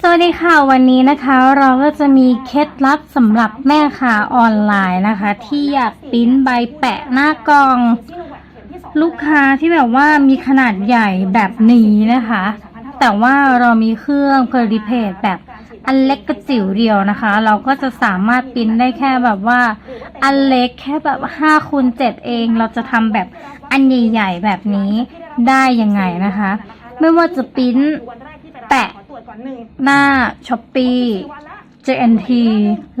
สวัสดีค่ะวันนี้นะคะเราก็จะมีเคล็ดลับสำหรับแม่ค้าออนไลน์นะคะ ที่อยากปริ้นใบแปะหน้ากล่อง ลูกค้าที่แบบว่ามีขนาดใหญ่แบบนี้นะคะ แต่ว่าเรามีเครื่องเพอริเพจแบบอันเล็กกระจิ๋วเดียวนะคะ เราก็จะสามารถปริ้นได้แค่แบบว่า อันเล็กแค่แบบ5คูณ7เอง เราจะทำแบบอันใหญ่ ๆ แบบนี้ได้ยังไงนะคะ ไม่ว่าจะปริ้น แปะหน้า Shopee JNT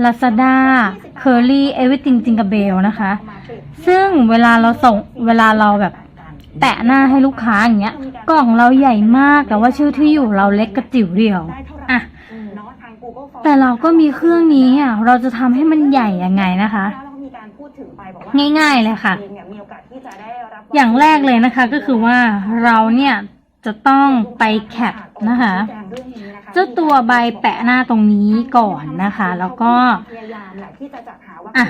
Lazada Curly Everything Jingle Bell นะคะ ซึ่งเวลาเราส่งเวลาเราแบบแปะหน้าให้ลูกค้าอย่างเงี้ย กล่องเราใหญ่มากแต่ว่าชื่อที่อยู่เราเล็กกระจิ๋วเดียวอะแต่เราก็มีเครื่องนี้อะเราจะทำให้มันใหญ่ยังไงนะคะ ง่ายๆเลยค่ะ อย่างแรกเลยนะคะก็คือว่าเราเนี่ย จะต้องไปแคปนะคะ เจ้าตัวใบแปะหน้าตรงนี้ก่อนนะคะ แล้วก็อะ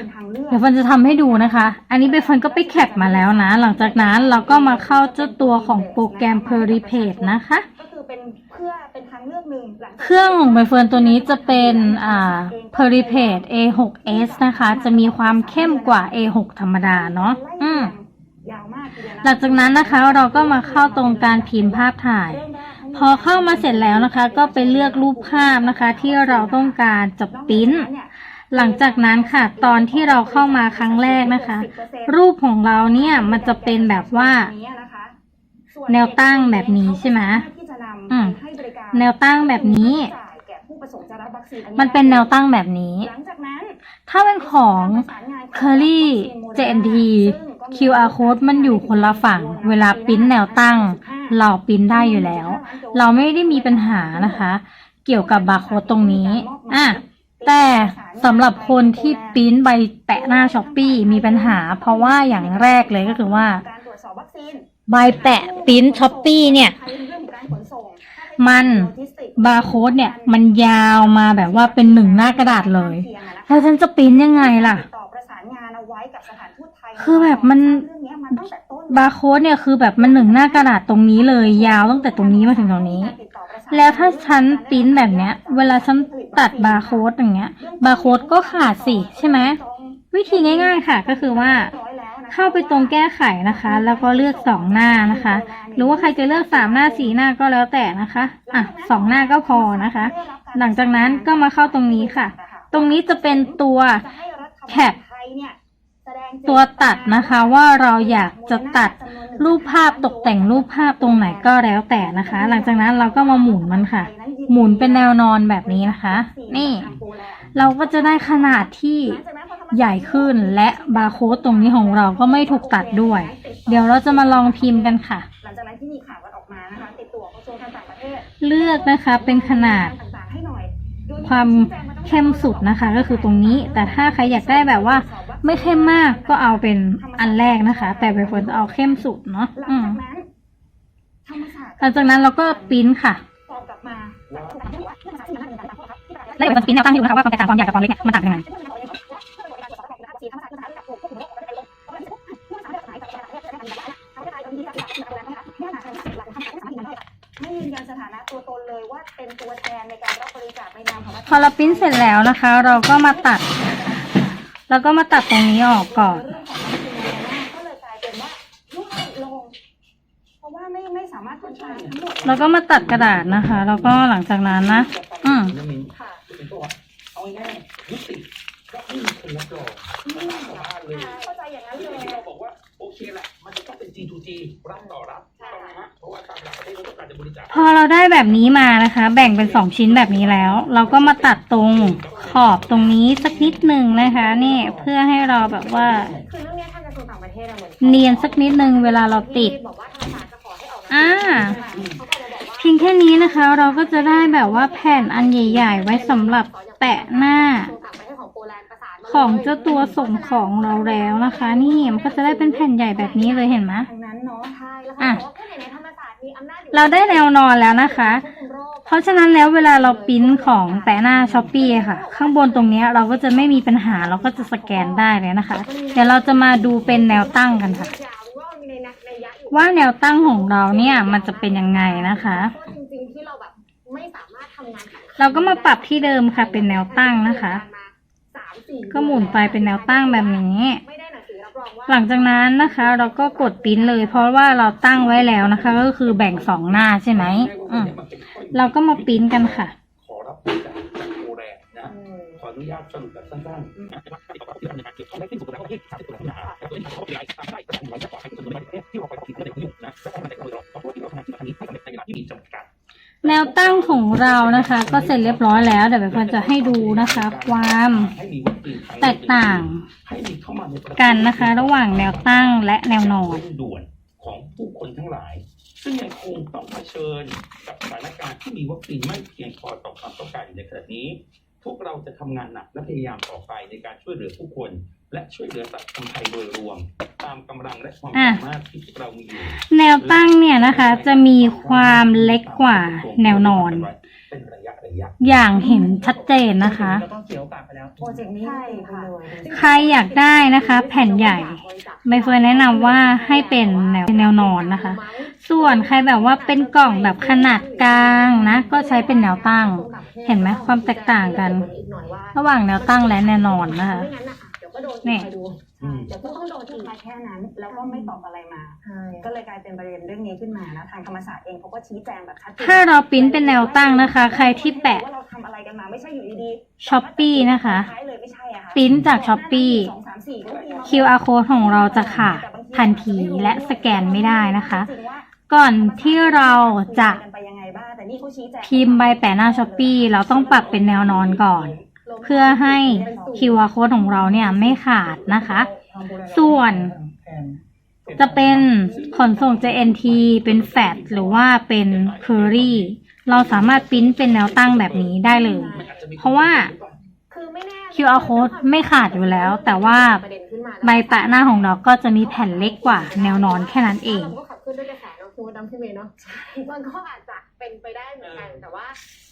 เดี๋ยวฟันจะทำให้ดูนะคะ อันนี้เบฟันก็ไปแคปมาแล้วนะ หลังจากนั้นเราก็มาเข้าเจ้าตัวของโปรแกรม p e r i p a g e นะคะก็คือเป็นเพื่อเป็นทางเลือกหนึ่งหลังจากเครื่องของใบเฟิร์นตัวนี้จะเป็นอ่า p e r i p a g e A6S นะคะ จะมีความเข้มกว่า A6 ธรรมดาเนาะ หลังจากนั้นนะคะเราก็มาเข้าตรงการพิมพ์ภาพถ่าย พอเข้ามาเสร็จแล้วนะคะ ก็ไปเลือกรูปภาพนะคะ ที่เราต้องการจะปริ้นหลังจากนั้นค่ะ ตอนที่เราเข้ามาครั้งแรกนะคะ รูปของเราเนี่ยมันจะเป็นแบบว่า แนวตั้งแบบนี้ใช่ไหมอืมแนวตั้งแบบนี้มันเป็นแนวตั้งแบบนี้ ถ้าเป็นของ Curly JNT QR code มันอยู่คนละฝั่ง เวลาปริ้นแนวตั้ง เราปริ้นได้อยู่แล้ว เราไม่ได้มีปัญหานะคะ เกี่ยวกับบาร์โค้ดตรงนี้ อะ แต่สำหรับคนที่ปริ้นใบแปะหน้าช้อปปีมีปัญหา เพราะว่าอย่างแรกเลยก็คือว่า ใบแปะปริ้นช้อปปีเนี่ยมันบาร์โค้ดเนี่ย มันยาวมาแบบว่าเป็นหนึ่งหน้ากระดาษเลย แล้วฉันจะปริ้นยังไงล่ะ คือแบบมัน เรื่องเนี้ยมันตั้งแต่ต้นบาร์โค้ดเนี่ยคือแบบมันหนึ่งหน้ากระดาษตรงนี้เลย ยาวตั้งแต่ตรงนี้มาถึงตรงนี้แล้วถ้าฉันปริ้นแบบเนี้ย เวลาฉันตัดบาร์โค้ดอย่างเงี้ย บาร์โค้ดก็ขาดสิใช่ไหม วิธีง่ายๆค่ะก็คือว่าเข้าไปตรงแก้ไขนะคะ แล้วก็เลือกสองหน้านะคะ หรือว่าใครจะเลือกสามหน้าสี่หน้าก็แล้วแต่นะคะ อะสองหน้าก็พอนะคะ หลังจากนั้นก็มาเข้าตรงนี้ค่ะ ตรงนี้จะเป็นตัวแคป ตัวตัดนะคะว่าเราอยากจะตัดรูปภาพตกแต่งรูปภาพตรงไหนก็แล้วแต่นะคะ หลังจากนั้นเราก็มาหมุนมันค่ะ หมุนเป็นแนวนอนแบบนี้นะคะ นี่ เราก็จะได้ขนาดที่ใหญ่ขึ้นและบาร์โค้ดตรงนี้ของเราก็ไม่ถูกตัดด้วย เดี๋ยวเราจะมาลองพิมพ์กันค่ะ หลังจากนั้นที่มีข่าวกันออกมานะคะติดตัวกระทรวงการต่างประเทศเลือกนะคะเป็นขนาดต่างๆให้หน่อยโดยความเข้มสุดนะคะ ก็คือตรงนี้ แต่ถ้าใครอยากได้แบบว่า ไม่เข้มมากก็เอาเป็นอันแรกนะคะ แต่ใบเฟิร์นจะเอาเข้มสุดเนาะหลังอืมจากนั้นธรรมศาสตร์หลังจากนั้นเราก็ปริ้นค่ะ ตอบกลับมาจากทุกคนที่ว่าที่ภาษาจีนนะคะแล้วเดี๋ยวมันจะปริ้นแนวตั้งให้ดูนะคะว่าความแตกต่างความใหญ่กับความเล็กเนี่ยมันต่างกันยังไงไม่ยืนยันสถานะตัวตนเลยว่าเป็นตัวแทนในการรับบริจาคในนามของพอเราปริ้นเสร็จแล้วนะคะ เราก็มาตัด แล้วก็มาตัดตรงนี้ออกก่อนเรื่องของวัคซีนโคโรนาก็เลยกลายเป็นว่ายุติลง เพราะว่าไม่ไม่สามารถทำตามทั้งหมดแล้วก็มาตัดกระดาษนะคะ แล้วก็หลังจากนั้นนะ อืมน้ำมินค่ะ เป็นตัวเอาง่ายๆยุติก็ไม่มีคนรับรอง ว่าตามหลักประเทศเขาต้องการจะบริจาคพอเราได้แบบนี้มานะคะ แบ่งเป็นสองชิ้นแบบนี้แล้ว เราก็มาตัดตรงขอบตรงนี้สักนิดหนึ่งนะคะนี่เพื่อให้เราแบบว่าคือเรื่องเนี้ยท่านกระทรวงต่างประเทศอะเหมือนเนียนสักนิดนึงเวลาเราติดบอกว่าธรรมศาสตร์จะขอให้ออกอ่า เขาก็เลยบอกว่าเพียงแค่นี้นะคะ เราก็จะได้แบบว่าแผ่นอันใหญ่ ๆ ไว้สำหรับแปะหน้า ของเจ้าตัวส่งของเราแล้วนะคะ นี่มันก็จะได้เป็นแผ่นใหญ่แบบนี้เลยเห็นไหมทางนั้นเนาะใช่แล้วเขาอะบอกว่าผู้ในธรรมศาสตร์มีอำนาจอยู่เราได้แนวนอนแล้วนะคะควบคุมโรคเพราะฉะนั้นแล้วเวลาเราปริ้นของแปะหน้าช้อปปี้ค่ะ ข้างบนตรงเนี้ยเราก็จะไม่มีปัญหาเราก็จะสแกนได้เลยนะคะ เดี๋ยวเราจะมาดูเป็นแนวตั้งกันค่ะ ยาวว่ามีในนักในยะอยู่ว่าแนวตั้งของเราเนี่ยมันจะเป็นยังไงนะคะจริงๆที่เราแบบไม่สามารถทำงานแข่งขันเราก็มาปรับที่เดิมค่ะ เป็นแนวตั้งนะคะสามสี่ ก็หมุนไปเป็นแนวตั้งแบบนี้ไม่ได้หนังสือรับรองว่าหลังจากนั้นนะคะ เราก็กดปริ้นเลย เพราะว่าเราตั้งไว้แล้วนะคะ ก็คือแบ่งสองหน้าใช่ไหมอืมเราก็มาปริ้นกันค่ะ ขอรับบริจาคจากโคแรนนะขออนุญาตสรุปแบบสั้นๆที่เขาไม่ที่สุดแล้วที่สามสิบคนนะแล้วก็ที่เขาเป็นรายสามได้แต่หลังจากขอให้คนในประเทศที่เราไปผิดเรื่องยุ่งนะแล้วก็มาแต่ก็เลยเราเพราะที่เราทำงานที่ครั้งนี้ให้สำเร็จในเวลาที่มีจำกัดแนวตั้งของเรานะคะ ก็เสร็จเรียบร้อยแล้วเดี๋ยวไปเพื่อนจะให้ดูนะคะ ความให้มีวัคซีน แตกต่างให้มีเข้ามาในประเทศกันนะคะ ระหว่างแนวตั้งและแนวนอนเร่งด่วนของผู้คนทั้งหลาย ซึ่งยังคงต้องเผชิญกับสถานการณ์ที่มีวัคซีนไม่เพียงพอต่อความต้องการอยู่ในขณะนี้ พวกเราจะทำงานหนักและพยายามต่อไปในการช่วยเหลือผู้คน และช่วยเหลือสังคมไทยโดยรวม ตามกำลังและความสามารถที่เรามีอยู่แนวตั้งเนี่ยนะคะ จะมีความเล็กกว่าแนวนอน เป็นระยะระยะอย่างเห็นชัดเจนนะคะ เราต้องเสียโอกาสไปแล้วโปรเจกต์นี้ใช่จริงๆค่ะเลยใครอยากได้นะคะแผ่นใหญ่ ใบเฟิร์นแนะนำว่าให้เป็นแนวแนวนอนนะคะ ส่วนใครแบบว่าเป็นกล่องแบบขนาดกลางนะ ก็ใช้เป็นแนวตั้ง เห็นไหมความแตกต่างกัน ระหว่างแนวตั้งและแนวนอนนะคะ ไม่งั้นอะเดี๋ยวก็โดนนี่คอยดูอืมเดี๋ยวก็ต้องโดนพูอีดกมาแค่นั้น แล้วก็ไม่ตอบอะไรมา ใช่ก็เลยกลายเป็นประเด็นเรื่องนี้ขึ้นมานะทางธรรมศาสตร์เองเขาก็ชี้แจงแบบชัดเจนถ้าเราปริ้นเป็นแนวตั้งนะคะ ใครที่แปะ ว่าเราทำอะไรกันมาไม่ใช่อยู่ดีๆช้อปปี้นะคะท้ายเลยไม่ใช่อะค่ะปริ้นจาก Shopee สองสามสี่ก็มีมา QR code ของเราจะขาดทันทีและสแกนไม่ได้นะคะ ก่อนที่เราจะไปยังไงบ้างแต่นี่เขาชี้แจงพิมพ์ใบแปะหน้าช้อปปีเราต้องปรับเป็นแนวนอนก่อน เพื่อให้ QR code ของเราเนี่ยไม่ขาดนะคะ ส่วนจะเป็นขนส่ง JNT เป็นแฟตหรือว่าเป็น Curry เราสามารถปริ้นเป็นแนวตั้งแบบนี้ได้เลย เพราะว่า QR code ไม่ขาดอยู่แล้ว แต่ว่าใบแปะหน้าของเราก็จะมีแผ่นเล็กกว่าแนวนอนแค่นั้นเองก็ขับเคลื่อนด้วยกระแสเนาะคุณมดดำพี่เมย์เนาะมันก็อาจจะ เป็นไปได้เหมือนกันแต่ว่า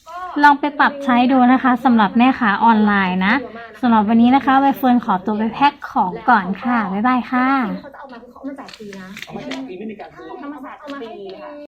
ก็ลองไปปรับใช้ดูนะคะสำหรับแม่ค้าออนไลน์นะสำหรับวันนี้นะคะใบเฟิร์นขอตัวไปแพ็คของก่อนค่ะ บ๊ายบายค่ะเขาจะเอามาคือเขาเอามาแจกฟรีนะเอามาแจกฟรีไม่มีการซื้อ ธรรมศาสตร์เอามาให้ฟรีฟรีค่ะ